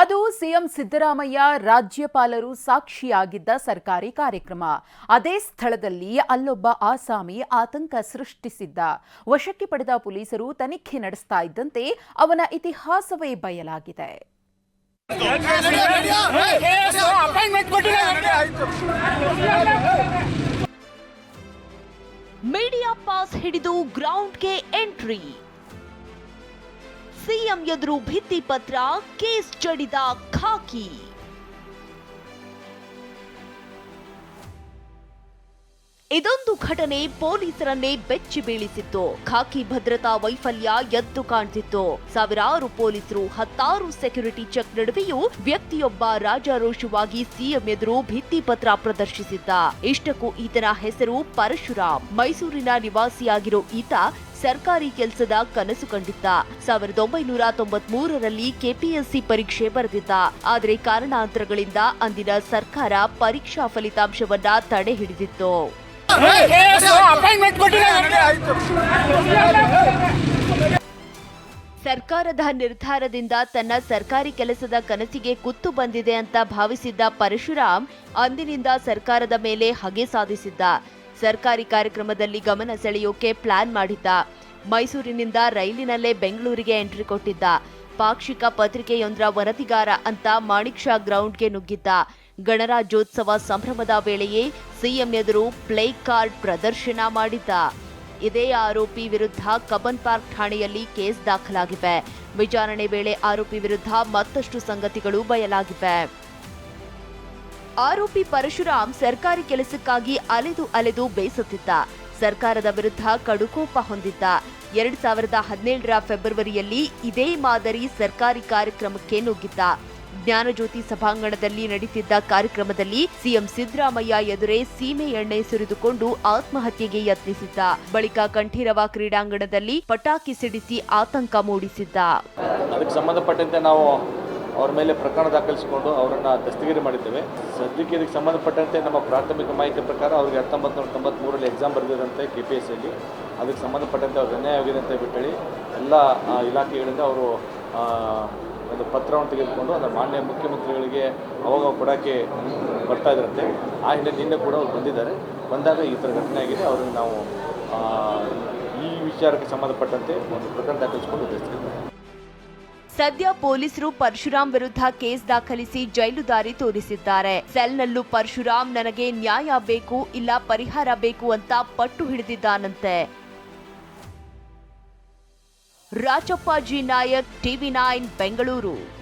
ಅದು ಸಿಎಂ ಸಿದ್ದರಾಮಯ್ಯ ರಾಜ್ಯಪಾಲರು ಸಾಕ್ಷಿಯಾಗಿದ್ದ ಸರ್ಕಾರಿ ಕಾರ್ಯಕ್ರಮ. ಅದೇ ಸ್ಥಳದಲ್ಲಿ ಅಲ್ಲೊಬ್ಬ ಆಸಾಮಿ ಆತಂಕ ಸೃಷ್ಟಿಸಿದ್ದ. ವಶಕ್ಕೆ ಪಡೆದ ಪೊಲೀಸರು ತನಿಖೆ ನಡೆಸ್ತಾ ಇದ್ದಂತೆ ಅವನ ಇತಿಹಾಸವೇ ಬಯಲಾಗಿದೆ. ಮೀಡಿಯಾ ಪಾಸ್ ಹಿಡಿದು ಗ್ರೌಂಡ್ಗೆ ಎಂಟ್ರಿ ಸಿಎಂ ಎದುರು ಭಿತ್ತಿ ಪತ್ರ ಕೇಸ್ ಜಡಿದ ಖಾಕಿ. ಇದೊಂದು ಘಟನೆ ಪೊಲೀಸರನ್ನೇ ಬೆಚ್ಚಿ ಬೀಳಿಸಿತ್ತು. ಖಾಕಿ ಭದ್ರತಾ ವೈಫಲ್ಯ ಎದ್ದು ಕಾಣ್ತಿತ್ತು. ಸಾವಿರಾರು ಪೊಲೀಸರು, ಹತ್ತಾರು ಸೆಕ್ಯುರಿಟಿ ಚೆಕ್ ನಡುವೆಯೂ ವ್ಯಕ್ತಿಯೊಬ್ಬ ರಾಜಾರೋಷವಾಗಿ ಸಿಎಂ ಎದುರು ಭಿತ್ತಿ ಪತ್ರ ಪ್ರದರ್ಶಿಸಿದ್ದ. ಇಷ್ಟಕ್ಕೂ ಈತನ ಹೆಸರು ಪರಶುರಾಮ್. ಮೈಸೂರಿನ ನಿವಾಸಿಯಾಗಿರೋ ಈತ ಸರ್ಕಾರಿ ಕೆಲಸದ ಕನಸು ಕಂಡಿದ್ದ. ಸಾವಿರದ ಒಂಬೈನೂರ ತೊಂಬತ್ ಮೂರರಲ್ಲಿ ಕೆಪಿಎಸ್ಸಿ ಪರೀಕ್ಷೆ ಬರೆದಿದ್ದ. ಆದರೆ ಕಾರಣಾಂತರಗಳಿಂದ ಅಂದಿನ ಸರ್ಕಾರ ಪರೀಕ್ಷಾ ಫಲಿತಾಂಶವನ್ನ ತಡೆ ಹಿಡಿದಿತ್ತು ಸರ್ಕಾರದ ನಿರ್ಧಾರದಿಂದ ತನ್ನ ಸರ್ಕಾರಿ ಕೆಲಸದ ಕನಸಿಗೆ ಕುತ್ತು ಬಂದಿದೆ ಅಂತ ಭಾವಿಸಿದ್ದ ಪರಶುರಾಮ್ ಅಂದಿನಿಂದ ಸರ್ಕಾರದ ಮೇಲೆ ಹಗೆ ಸಾಧಿಸಿದ್ದ. ಸರ್ಕಾರಿ ಕಾರ್ಯಕ್ರಮದಲ್ಲಿ ಗಮನ ಸೆಳೆಯೋಕೆ ಪ್ಲಾನ್ ಮಾಡಿದ್ದ. ಮೈಸೂರಿನಿಂದ ರೈಲಿನಲ್ಲೇ ಬೆಂಗಳೂರಿಗೆ ಎಂಟ್ರಿ ಕೊಟ್ಟಿದ್ದ. ಪಾಕ್ಷಿಕ ಪತ್ರಿಕೆಯೊಂದರ ವರದಿಗಾರ ಅಂತ ಮಾಣಿಕ್ ಶಾ ಗ್ರೌಂಡ್ಗೆ ನುಗ್ಗಿದ್ದ. ಗಣರಾಜ್ಯೋತ್ಸವ ಸಂಭ್ರಮದ ವೇಳೆಯೇ ಸಿಎಂ ಎದುರು ಪ್ಲೇ ಕಾರ್ಡ್ ಪ್ರದರ್ಶನ ಮಾಡಿದ್ದ. ಇದೇ ಆರೋಪಿ ವಿರುದ್ಧ ಕಬ್ಬನ್ ಪಾರ್ಕ್ ಠಾಣೆಯಲ್ಲಿ ಕೇಸ್ ದಾಖಲಾಗಿವೆ. ವಿಚಾರಣೆ ವೇಳೆ ಆರೋಪಿ ವಿರುದ್ಧ ಮತ್ತಷ್ಟು ಸಂಗತಿಗಳು ಬಯಲಾಗಿವೆ. ಆರೋಪಿ ಪರಶುರಾಮ್ ಸರ್ಕಾರಿ ಕೆಲಸಕ್ಕಾಗಿ ಅಲೆದು ಅಲೆದು ಬೇಸತ್ತಿದ್ದ. ಸರ್ಕಾರದ ವಿರುದ್ಧ ಕಡುಕೋಪ ಹೊಂದಿದ್ದ. ಎರಡ್ ಸಾವಿರದ ಹದಿನೇಳರ ಫೆಬ್ರವರಿಯಲ್ಲಿ ಇದೇ ಮಾದರಿ ಸರ್ಕಾರಿ ಕಾರ್ಯಕ್ರಮಕ್ಕೆ ನುಗ್ಗಿದ್ದ. ಜ್ಞಾನಜ್ಯೋತಿ ಸಭಾಂಗಣದಲ್ಲಿ ನಡೀತಿದ್ದ ಕಾರ್ಯಕ್ರಮದಲ್ಲಿ ಸಿಎಂ ಸಿದ್ದರಾಮಯ್ಯ ಎದುರೇ ಸೀಮೆ ಎಣ್ಣೆ ಸುರಿದುಕೊಂಡು ಆತ್ಮಹತ್ಯೆಗೆ ಯತ್ನಿಸಿದ್ದ. ಬಳಿಕ ಕಂಠೀರವ ಕ್ರೀಡಾಂಗಣದಲ್ಲಿ ಪಟಾಕಿ ಸಿಡಿಸಿ ಆತಂಕ ಮೂಡಿಸಿದ್ದ. ಅದಕ್ಕೆ ಸಂಬಂಧಪಟ್ಟಂತೆ ನಾವು ಅವರ ಮೇಲೆ ಪ್ರಕರಣ ದಾಖಲಿಸಿಕೊಂಡು ಅವರನ್ನು ದಸ್ತಗಿರಿ ಮಾಡಿದ್ದೇವೆ. ಸದ್ಯಕ್ಕೆ ಇದಕ್ಕೆ ಸಂಬಂಧಪಟ್ಟಂತೆ ನಮ್ಮ ಪ್ರಾಥಮಿಕ ಮಾಹಿತಿ ಪ್ರಕಾರ ಅವರಿಗೆ ಹತ್ತೊಂಬತ್ತು ನೂರ ತೊಂಬತ್ತ್ಮೂರರಲ್ಲಿ ಎಕ್ಸಾಮ್ ಬರೆದಿರಂತೆ ಕೆ ಪಿ ಎಸ್ ಸಿಯಲ್ಲಿ ಅದಕ್ಕೆ ಸಂಬಂಧಪಟ್ಟಂತೆ ಅವ್ರಿಗೆ ಅನ್ಯಾಯ ಆಗಿದೆ ಅಂತ ಬಿಟ್ಟೇಳಿ ಎಲ್ಲ ಇಲಾಖೆಗಳಿಂದ ಅವರು ಒಂದು ಪತ್ರವನ್ನು ತೆಗೆದುಕೊಂಡು ಅದರ ಮಾನ್ಯ ಮುಖ್ಯಮಂತ್ರಿಗಳಿಗೆ ಅವಾಗ ಕೊಡೋಕ್ಕೆ ಬರ್ತಾ ಇದ್ರಂತೆ. ಆ ಹಿನ್ನೆಲೆ ನಿನ್ನೆ ಕೂಡ ಅವ್ರು ಬಂದಿದ್ದಾರೆ. ಬಂದಾಗ ಈ ಥರ ಘಟನೆ ಆಗಿದೆ. ಅವ್ರಿಗೆ ನಾವು ಈ ವಿಚಾರಕ್ಕೆ ಸಂಬಂಧಪಟ್ಟಂತೆ ಒಂದು ಪ್ರಕರಣ ದಾಖಲಿಸಿಕೊಂಡು ಸದ್ಯ ಪೊಲೀಸರು ಪರಶುರಾಮ್ ವಿರುದ್ಧ ಕೇಸ್ ದಾಖಲಿಸಿ ಜೈಲು ದಾರಿ ತೋರಿಸಿದ್ದಾರೆ. ಸೆಲ್ನಲ್ಲೂ ಪರಶುರಾಮ್ ನನಗೆ ನ್ಯಾಯ ಬೇಕು, ಇಲ್ಲ ಪರಿಹಾರ ಬೇಕು ಅಂತ ಪಟ್ಟು ಹಿಡಿದಿದ್ದಾನಂತೆ. Rajappa G Nayak TV nine Bengaluru.